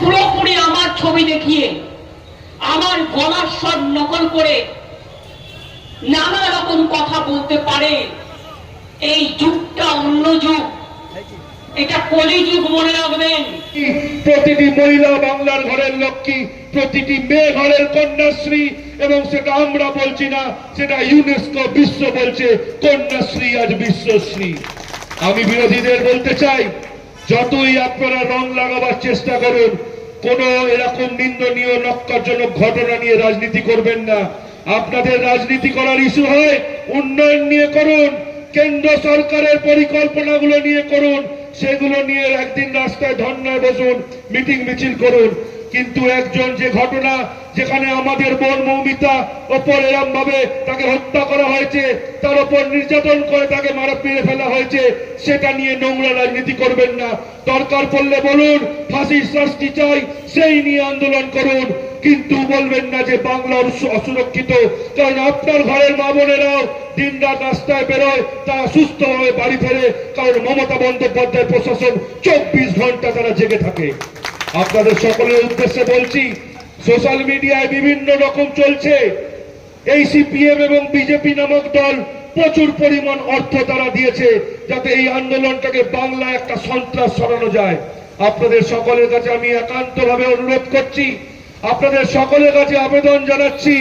পুরোপুরি আমার ছবি দেখিয়ে, আমার গলার স্বর নকল করে নানা রকম কথা বলতে পারে। এই যুগটা অন্য যুগ। এবং সেটা আমরা বলছি না, সেটা ইউনেস্কো বিশ্ব বলছে, কন্যাশ্রী আজ বিশ্বশ্রী। আমি বিরোধীদের বলতে চাই যতই আপনারা রং লাগাবার চেষ্টা করুন, কোন এরকম নিন্দনীয়, নক্কারজনক ঘটনা নিয়ে রাজনীতি করবেন না। আপনাদের রাজনীতি করার ইস্যু হয় উন্নয়ন নিয়ে করুন, কেন্দ্র সরকারের পরিকল্পনাগুলো নিয়ে করুন, সেগুলো নিয়ে একদিন রাস্তায় ধর্নায় বসুন, মিটিং মিছিল করুন। কিন্তু একজন যে ঘটনা যেখানে আমাদের বোন মৌমিতা ওপর এরম ভাবে তাকে হত্যা করা হয়েছে, তার ওপর নির্যাতন করে তাকে মারা মেরে ফেলা হয়েছে, সেটা নিয়ে নোংরা রাজনীতি করবেন না। দরকার পড়লে বলুন, ফাঁসির শাস্তি চাই, সেই নিয়ে আন্দোলন করুন। কিন্তু বলবেন না যে বাংলা অসুরক্ষিত, কারণ আপনার ঘরের মা বোনেরাও দিন রাত রাস্তায় বেরোয়, তারা সুস্থ হয়ে বাড়ি ফেরে, কারণ মমতা বন্দ্যোপাধ্যায় প্রশাসন চব্বিশ ঘণ্টা তারা জেগে থাকে। আপনাদের সকলের উদ্দেশ্যে বলছি সোশ্যাল মিডিয়ায় বিভিন্ন রকম চলছে। এই সিপিএম এবং বিজেপি নামক দল প্রচুর পরিমাণ অর্থ তারা দিয়েছে, যাতে এই আন্দোলনটাকে বাংলা একটা সন্ত্রাস সরানো যায়। আপনাদের সকলের কাছে আমি একান্তভাবে অনুরোধ করছি, আপনাদের সকলের কাছে আবেদন জানাচ্ছি,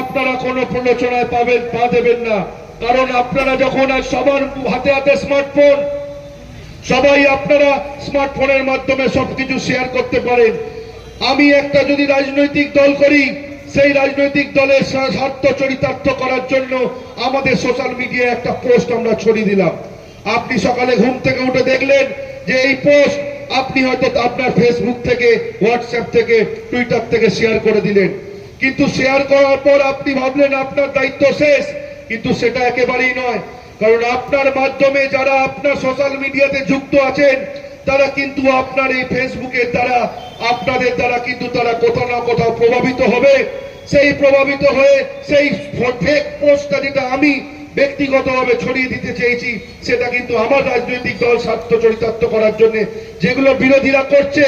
আপনারা কোনো প্রলোচনায় পাবেন, পা দেবেন না। কারণ আপনারা যখন আজ সবার হাতে হাতে স্মার্টফোন সবাই আপনারা স্মার্টফোনের মাধ্যমে সবকিছু শেয়ার করতে পারেন। আমি একটা যদি রাজনৈতিক দল করি, সেই রাজনৈতিক দলের স্বার্থ চরিতার্থ করার জন্য আমাদের সোশ্যাল মিডিয়ায় একটা পোস্ট আমরা ছড়িয়ে দিলাম। আপনি সকালে ঘুম থেকে উঠে দেখলেন যে এই পোস্ট আপনি হয়তো আপনার ফেসবুক থেকে হোয়াটসঅ্যাপ থেকে টুইটার থেকে শেয়ার করে দিলেন। কিন্তু শেয়ার করার পর আপনি ভাবলেন আপনার দায়িত্ব শেষ, কিন্তু সেটা একেবারেই নয়। কারণ আপনার মাধ্যমে যারা আপনার সোশ্যাল মিডিয়াতে যুক্ত আছেন, তারা কিন্তু আপনার এই ফেসবুকের দ্বারা, আপনাদের দ্বারা কিন্তু তারা কোথাও না কোথাও প্রভাবিত হবে। সেই প্রভাবিত হয়ে সেই ফেক পোস্টটা যেটা আমি ব্যক্তিগতভাবে ছড়িয়ে দিতে চেয়েছি, সেটা কিন্তু আমার রাজনৈতিক দল স্বার্থ চরিতার্থ করার জন্য যেগুলো বিরোধীরা করছে,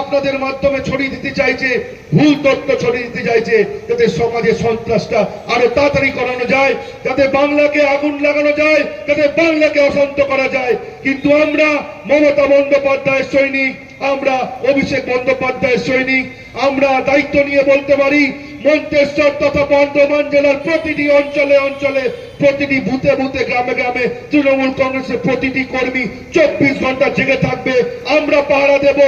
আপনাদের মাধ্যমে ছড়িয়ে দিতে চাইছে, ভুল তথ্য ছড়িয়ে দিতে চাইছে, যাতে সমাজে সন্ত্রাসটা আরও তাড়াতাড়ি করানো যায়, যাতে বাংলাকে আগুন লাগানো যায়, যাতে বাংলাকে অশান্ত করা যায়। কিন্তু আমরা মমতা বন্দ্যোপাধ্যায়ের সৈনিক, আমরা অভিষেক বন্দ্যোপাধ্যায়ের সৈনিক, আমরা দায়িত্ব নিয়ে বলতে পারি মন্তেশ্বর তথা বর্ধমান জেলার প্রতিটি অঞ্চলে অঞ্চলে, প্রতিটি বুথে বুথে, গ্রামে গ্রামে তৃণমূল কংগ্রেসের প্রতিটি কর্মী চব্বিশ ঘণ্টা জেগে থাকবে। আমরা পাহারা দেব।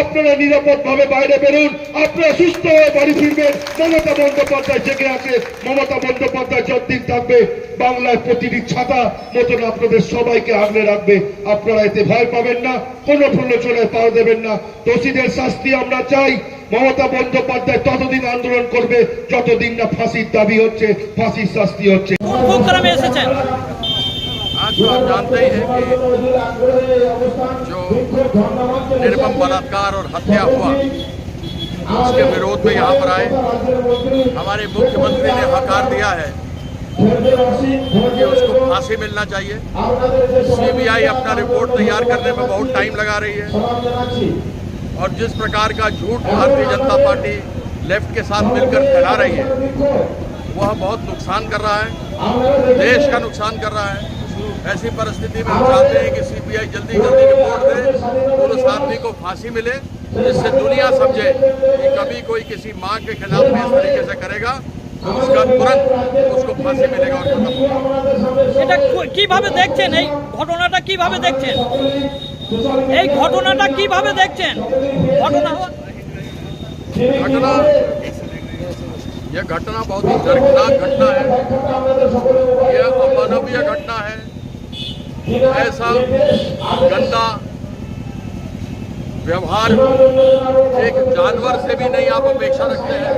আপনারা নিরাপদ ভাবে বাইরে বেরুন। আপনারা সুস্থ হয়ে বাড়ি ফিরবেন। মমতা বন্দ্যোপাধ্যায় জেগে আছে। মমতা বন্দ্যোপাধ্যায় যতদিন থাকবে বাংলায় প্রতিটি ছাতা মতন আপনাদের সবাইকে আগলে রাখবে। আপনারা এতে ভয় পাবেন না। কোনো প্রলোচনায় পাওয়া দেবেন না। দোষীদের শাস্তি আমরা চাই। মমতা বন্দ্যোপাধ্যায় ততদিন আন্দোলন করবে যতদিন না ফাঁসির দাবি হচ্ছে ফাঁসির শাস্তি হচ্ছে কোন প্রোগ্রামে এসেছেন आज तो आप जानते ही हैं कि जो निर्मम बलात्कार और हत्या हुआ उसके विरोध में यहाँ पर आए हमारे मुख्यमंत्री ने हकार दिया है कि उसको फांसी मिलना चाहिए सीबीआई अपना रिपोर्ट तैयार करने में बहुत टाइम लगा रही है और जिस प्रकार का झूठ भारतीय जनता पार्टी लेफ्ट के साथ मिलकर फैला रही है वह बहुत नुकसान कर रहा है देश का नुकसान कर रहा है ऐसी परिस्थिति में हम चाहते हैं कि सीबीआई जल्दी जल्दी रिपोर्ट दे और उस आदमी को फांसी मिले जिससे दुनिया समझे कि कभी कोई किसी माँ के खिलाफ भी इस तरीके से करेगा तो उसका तुरंत उसको फांसी मिलेगा और खत्म होगा এটা কো- কিভাবে দেখছেন এই ঘটনাটা কিভাবে দেখছেন এই ঘটনাটা কিভাবে দেখছেন ঘটনা घटना यह घटना बहुत ही दर्दनाक घटना है यह अमानवीय घटना है ऐसा गंदा व्यवहार एक जानवर से भी नहीं आप अपेक्षा रखते हैं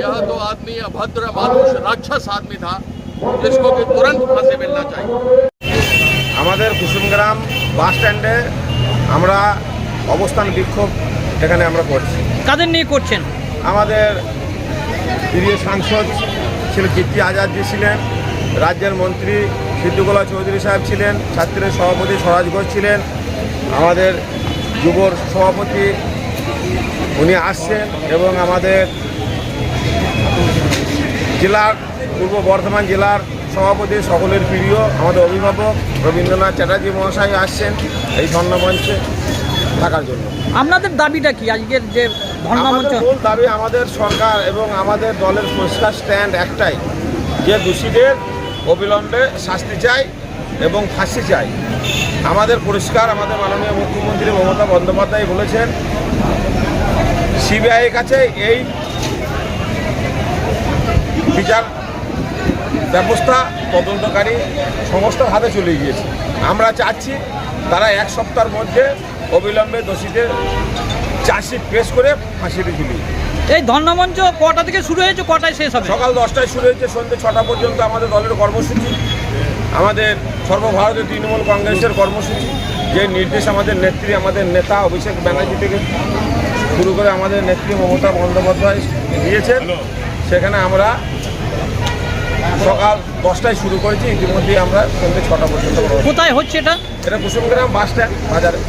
यह तो आदमी अभद्र मानुष राक्षस आदमी था जिसको कि तुरंत फांसी मिलना चाहिए আমাদের কুসুমগ্রাম বাস স্ট্যান্ডে আমরা অবস্থান বিক্ষোভ এখানে আমরা করছি। কাদের নিয়ে করছেন? আমাদের প্রিয় সাংসদ ছিল কীর্তি আজাদজি ছিলেন রাজ্যের মন্ত্রী সিদ্ধুকলা চৌধুরী সাহেব ছিলেন ছাত্রের সভাপতি স্বরাজ ঘোষ ছিলেন আমাদের যুবর সভাপতি উনি আসছেন এবং আমাদের জেলার পূর্ব বর্ধমান জেলার সভাপতি সকলের প্রিয় আমাদের অভিভাবক রবীন্দ্রনাথ চ্যাটার্জি মহাশয় আসছেন এই ধর্ণামঞ্চে থাকার জন্য। আপনাদের দাবিটা কি? আজকের যে ধর্ণামঞ্চ মূল দাবি আমাদের সরকার এবং আমাদের দলের পরিষ্কার স্ট্যান্ড একটাই যে দোষীদের অবিলম্বে শাস্তি চাই এবং ফাঁসি চাই। আমাদের পরিষ্কার আমাদের মাননীয় মুখ্যমন্ত্রী মমতা বন্দ্যোপাধ্যায় বলেছেন সিবিআইয়ের কাছে এই বিচার ব্যবস্থা তদন্তকারী সমস্ত হাতে চলে গিয়েছে। আমরা চাচ্ছি তারা এক সপ্তাহের মধ্যে অবিলম্বে দোষীদের চার্জশিট পেশ করে ফাঁসিতে ঝুলিয়ে এই ধর্ণামঞ্চ কটা থেকে শুরু হয়েছে কটায় শেষ হবে? সকাল দশটায় শুরু হয়েছে সন্ধ্যে ছটা পর্যন্ত আমাদের দলের কর্মসূচি। আমাদের সর্বভারতীয় তৃণমূল কংগ্রেসের কর্মসূচি। যে নির্দেশ আমাদের নেত্রী আমাদের নেতা অভিষেক ব্যানার্জি থেকে শুরু করে আমাদের নেত্রী মমতা বন্দ্যোপাধ্যায় দিয়েছেন। সেখানে আমরা সকাল দশটায় শুরু করেছি ইতিমধ্যেই আমরা সন্ধ্যে ছটা পর্যন্ত কোথায় হচ্ছে এটা? এটা কুসুমগ্রাম বাস স্ট্যান্ড বাজারে।